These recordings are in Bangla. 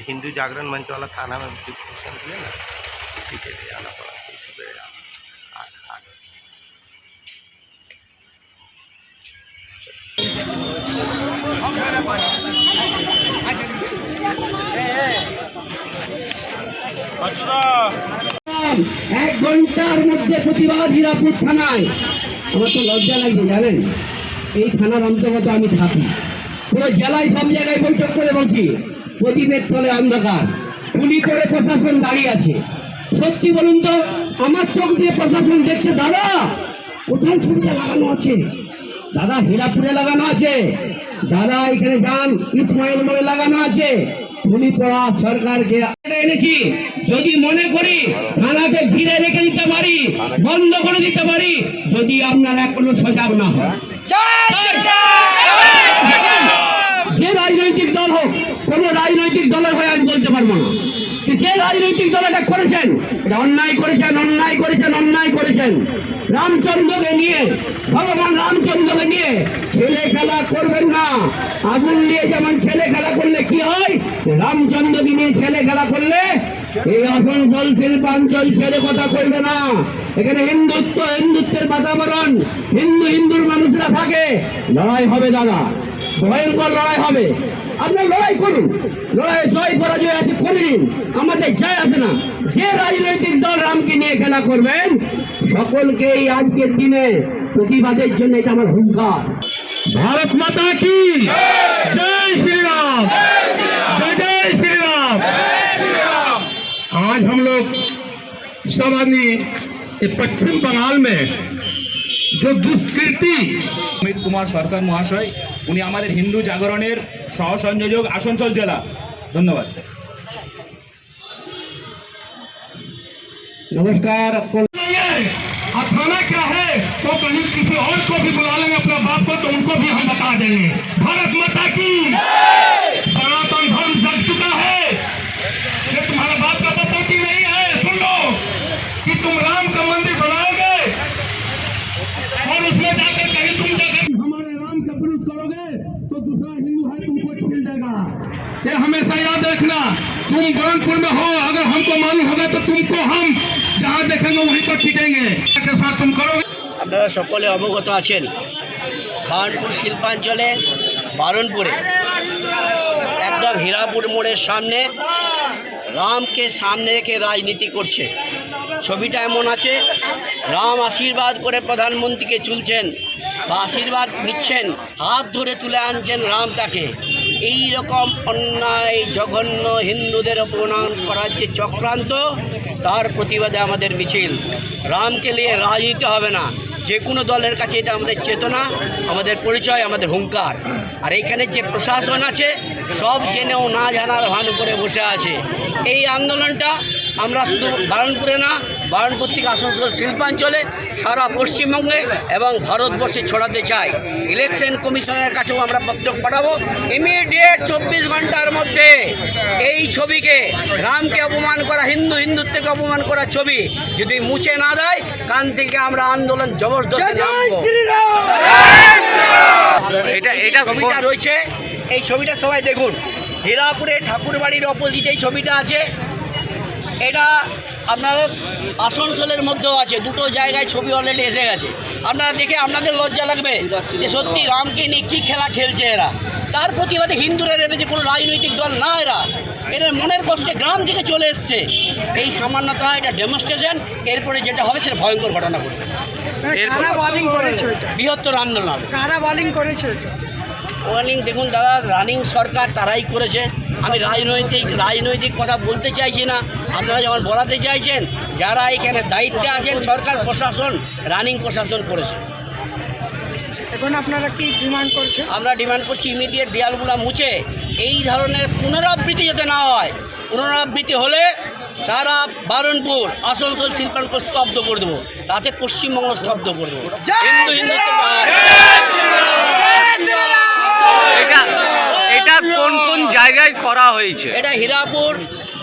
हिंदू जागरण मंच वाला थाना में डिस्कशन किए ना उसी के लिए आना पड़ा तो इसलिए आ, आ, आ गए। এক ঘন্টার মধ্যে প্রতিবাদ হীরাপুর থানায় আমার তো লজ্জা লাগছে জানেন এই থানার অন্তর্গত আমি থাকি পুরো জেলায় সব জায়গায় বৈঠক করে বলছি প্রদীপের তলে অন্ধকার। গুলি করে প্রশাসন দাঁড়িয়ে আছে। সত্যি বলুন তো, আমার চোখ দিয়ে প্রশাসন দেখছে, দাদা, কোথায় ছবিটা লাগানো আছে? দাদা, হীরাপুরে লাগানো আছে। দাদা, এখানে যান ইসমাইল মোড়ে লাগানো আছে। গুলি পড়া সরকারকে এনেছি। যদি মনে করি থানাকে ঘিরে রেখে দিতে পারি, বন্ধ করে দিতে পারি, যদি আপনারা এখনও সজাগ না হয়। যে রাজনৈতিক দল হোক, কোন রাজনৈতিক দলের হয়ে আমি বলতে পারব না। যে রাজনৈতিক দল এটা করেছেন অন্যায় করেছেন অন্যায় করেছেন অন্যায় করেছেন। রামচন্দ্রকে নিয়ে, ভগবান রামচন্দ্রকে নিয়ে ছেলে খেলা করবেন না। আগুন নিয়ে যেমন ছেলে খেলা করলে কি হয়? রামচন্দ্রকে নিয়ে ছেলে খেলা করলে এই আসানসোল শিল্পাঞ্চল ছেড়ে কথা কইবে না। এখানে হিন্দুত্ব, হিন্দুত্বের বাতাবরণ, হিন্দু হিন্দুর মানুষরা থাকে। লড়াই হবে দাদা। ভয়ঙ্কর লড়াই হবে আপনার লড়াই করুন লড়াই জয় পরাজয় আছে করে নিন আমাদের জয় আসে না যে রাজনৈতিক দল রামকে নিয়ে খেলা করবেন সকলকে এই আজকের দিনে প্রতিবাদের জন্য এটা আমার হুঙ্কার ভারত মাতা কি জয় শ্রীরাম जय जय श्री राम आज हम लोग सब आदमी ये पश्चिम बंगाल में जो दुष्कृति অমিত কুমার সরকার মহাশয় উনি আমাদের হিন্দু জাগরণের সহ সংযোজক আসানসোল জেলা ধন্যবাদ नमस्कार और थाना क्या है तो कहीं किसी और को भी बुला लेंगे अपने बाप को तो उनको भी हम बता देंगे भारत माता की ये हमेशा याद रखना तुम बुरहानपुर में हो अगर हमको मालूम होगा तो तुमको हम जहाँ देखेंगे वहीं पर पीटेंगे के साथ तुम करोगे আপনারা সকলে অবগত আছেন খানপুর শিল্পাঞ্চলে বারণপুরে একদম হীরাপুর মোড়ের সামনে রামকে সামনে রেখে রাজনীতি করছে ছবিটা এমন আছে রাম আশীর্বাদ করে প্রধানমন্ত্রীকে চুলছেন বা আশীর্বাদ নিচ্ছেন হাত ধরে তুলে আনছেন রাম তাকে এই রকম অন্যায় জঘন্য হিন্দুদের অপমান করার যে চক্রান্ত, তার প্রতিবাদে আমাদের মিছিল। রামকে নিয়ে রাজনীতি হবে না। যে কোনো দলের কাছে এটা আমাদের চেতনা, আমাদের পরিচয়, আমাদের হুঙ্কার। আর এইখানে যে প্রশাসন আছে, সব জেনেও না জানার ভান করে বসে আছে। এই আন্দোলনটা আমরা শুধু বারণপুরে না বারণপুর থেকে আসানসোল শিল্পাঞ্চলে সারা পশ্চিমবঙ্গে এবং ভারতবর্ষে ছড়াতে চাই। ইলেকশন কমিশনের কাছেও আমরা বক্তব্য পাঠাবো। ইমিডিয়েট চব্বিশ ঘণ্টার মধ্যে এই ছবিকে রামকে অপমান করা হিন্দু হিন্দুত্বকে অপমান করা ছবি যদি মুছে না দেয় কান থেকে আমরা আন্দোলন জবরদস্ত এটা এটা ছবিটা রয়েছে এই ছবিটা সবাই দেখুন। হীরাপুরে ঠাকুরবাড়ির অপোজিট এই ছবিটা আছে। এটা আপনার আসানসোলের মধ্যেও আছে দুটো জায়গায় ছবি অলরেডি এসে গেছে। আপনারা দেখে আপনাদের লজ্জা লাগবে যে সত্যি রামকে নিয়ে কী খেলা খেলছে এরা। তার প্রতিবাদে হিন্দুরা ভেবেছে কোনো রাজনৈতিক দল না এরা। এদের মনের কষ্টে গ্রাম থেকে চলে এসছে। এই সামান্যতা এটা ডেমনস্ট্রেশন এরপরে যেটা হবে সেটা ভয়ঙ্কর ঘটনা ঘটবে। করেছে বৃহত্তর আন্দোলন কারা বলিং করেছে ওয়ার্নিং দেখুন দাদা রানিং সরকার তারাই করেছে। আমি রাজনৈতিক রাজনৈতিক কথা বলতে চাইছি না। আপনারা যেমন বলাতে চাইছেন যারা এখানে দায়িত্বে আছেন সরকার প্রশাসন রানিং প্রশাসন করেছে। এখন আপনারা কি ডিমান্ড করছেন? আমরা ডিমান্ড করছি ইমিডিয়েট দেয়ালগুলো মুছে এই ধরনের পুনরাবৃত্তি যাতে না হয়। পুনরাবৃত্তি হলে সারা বারণপুর আসানসোল শিল্পাঙ্ক স্তব্ধ করে দেবো। তাতে পশ্চিমবঙ্গ স্তব্ধ করে দেবো। হিন্দু হিন্দুত্ব এটা কোন কোন জায়গায় করা হয়েছে? এটা হীরাপুর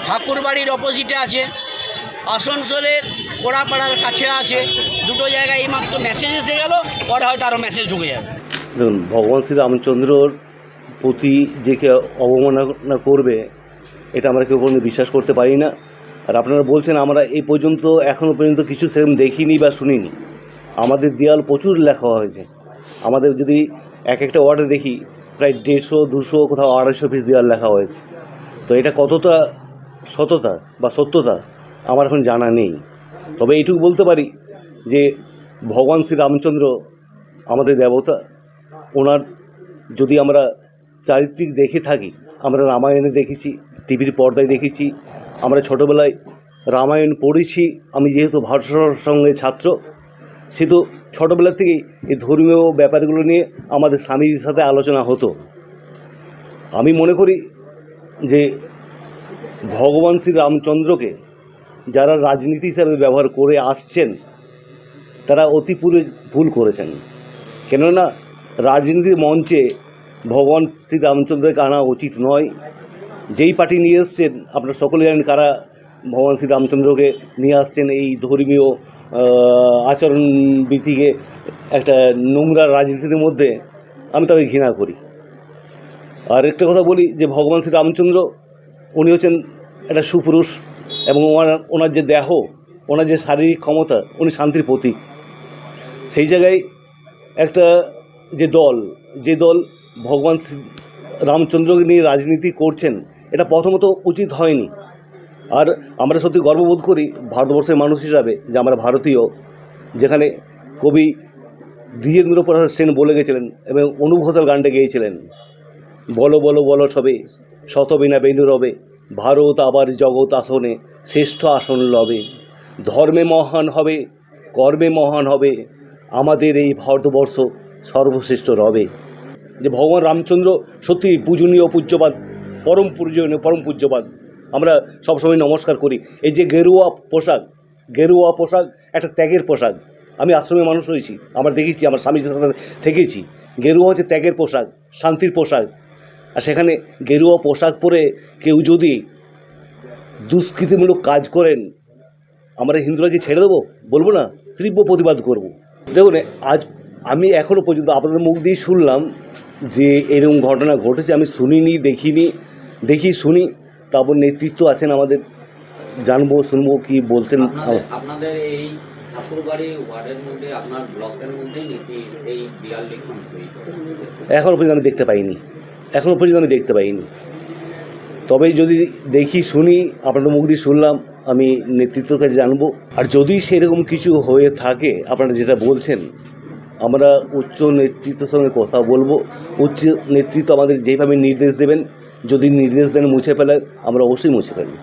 ঠাকুরবাড়ির অপোজিটে আছে। আসানসোলের কোড়াপাড়ার কাছে আছে। দুটো জায়গায় এইমাত্র মেসেজ এসে গেল পরে হয়তো আরও মেসেজ ঢুকে যাবে। দেখুন ভগবান শ্রী রামচন্দ্রর প্রতি যে কে অবমাননা করবে এটা আমরা কেউ কোনো বিশ্বাস করতে পারি না। আর আপনারা বলছেন আমরা এই পর্যন্ত এখনও পর্যন্ত কিছু সেরকম দেখিনি বা শুনিনি। আমাদের দেয়াল প্রচুর লেখা হয়েছে। আমাদের যদি এক একটা ওয়ার্ডে দেখি প্রায় দেড়শো, দুশো, কোথাও আড়াইশো পিস দেওয়ার লেখা হয়েছে। তো এটা কতটা সততা বা সত্যতা, আমার এখন জানা নেই। তবে এইটুকু বলতে পারি যে ভগবান শ্রী রামচন্দ্র আমাদের দেবতা, ওনার যদি আমরা চারিত্রিক দেখে থাকি, আমরা রামায়ণে দেখেছি, টিভির পর্দায় দেখেছি, আমরা ছোটোবেলায় রামায়ণ পড়েছি, আমি যেহেতু ভারতের সঙ্গে ছাত্র সেহেতু ছোটোবেলা থেকেই এই ধর্মীয় ব্যাপারগুলো নিয়ে আমাদের স্বামীর সাথে আলোচনা হতো। আমি মনে করি যে ভগবান শ্রী রামচন্দ্রকে যারা রাজনীতি হিসাবে ব্যবহার করে আসছেন, তারা অতি পুরে ভুল করেছেন। কেননা রাজনীতির মঞ্চে ভগবান শ্রী রামচন্দ্রকে আনা উচিত নয়। যেই পার্টি নিয়ে এসছেন, আপনারা সকলে জানেন কারা ভগবান শ্রী রামচন্দ্রকে নিয়ে আসছেন এই ধর্মীয় আহ, আচরণ বিধিকে একটা নোংরা রাজনীতির মধ্যে আমি তাকে ঘৃণা করি। আর একটা কথা বলি যে ভগবান শ্রী রামচন্দ্র উনি হচ্ছেন একটা সুপুরুষ এবং ওনার ওনার যে দেহ ওনার যে শারীরিক ক্ষমতা উনি শান্তির প্রতীক। সেই জায়গায় একটা যে দল যে দল ভগবান রামচন্দ্রকে নিয়ে রাজনীতি করছেন এটা প্রথমত উচিত হয়নি। আর আমরা সত্যি গর্ববোধ করি ভারতবর্ষের মানুষ হিসাবে যে আমরা ভারতীয়, যেখানে কবি দ্বিজেন্দ্র প্রসাদ সেন বলে গেছিলেন এবং অনুঘোষাল গানটা গেয়েছিলেন, বলো বলো বলো সবে, শত বিনা বেনু রবে, ভারত আবার জগৎ আসনে শ্রেষ্ঠ আসন লবে, ধর্মে মহান হবে, কর্মে মহান হবে, আমাদের এই ভারতবর্ষ সর্বশ্রেষ্ঠ রবে। যে ভগবান রামচন্দ্র সত্যি পূজনীয় পূজ্যবাদ পরম পূজনীয়, পরম পূজ্যবাদ আমরা সবসময় নমস্কার করি। এই যে গেরুয়া পোশাক গেরুয়া পোশাক একটা ত্যাগের পোশাক। আমি আশ্রমে মানুষ হয়েছি, আমরা দেখেছি, আমার স্বামীর সাথে থেকেছি। গেরুয়া হচ্ছে ত্যাগের পোশাক, শান্তির পোশাক। আর সেখানে গেরুয়া পোশাক পরে কেউ যদি দুষ্কৃতিমূলক কাজ করেন, আমরা হিন্দুরা কি ছেড়ে দেবো? বলব না, তীব্র প্রতিবাদ করব। দেখুন, আজ আমি এখনও পর্যন্ত আপনাদের মুখ দিয়ে শুনলাম যে এরকম ঘটনা ঘটেছে, আমি শুনিনি, দেখিনি, দেখি শুনি। তারপর নেতৃত্ব আছেন আমাদের জানব শুনব কি বলছেন। আপনাদের এই মধ্যে আপনার ব্লকের এখনও পর্যন্ত আমি দেখতে পাইনি। এখনও পর্যন্ত আমি দেখতে পাইনি। তবে যদি দেখি শুনি আপনাদের মুখ দিয়ে শুনলাম আমি নেতৃত্বের কাছে জানব। আর যদি সেরকম কিছু হয়ে থাকে আপনারা যেটা বলছেন আমরা উচ্চ নেতৃত্বের সঙ্গে কথা বলব। উচ্চ নেতৃত্ব আমাদের যেভাবে নির্দেশ দেবেন যদি নির্দেশ দেন মুছে ফেলার আমরা অবশ্যই মুছে ফেলব।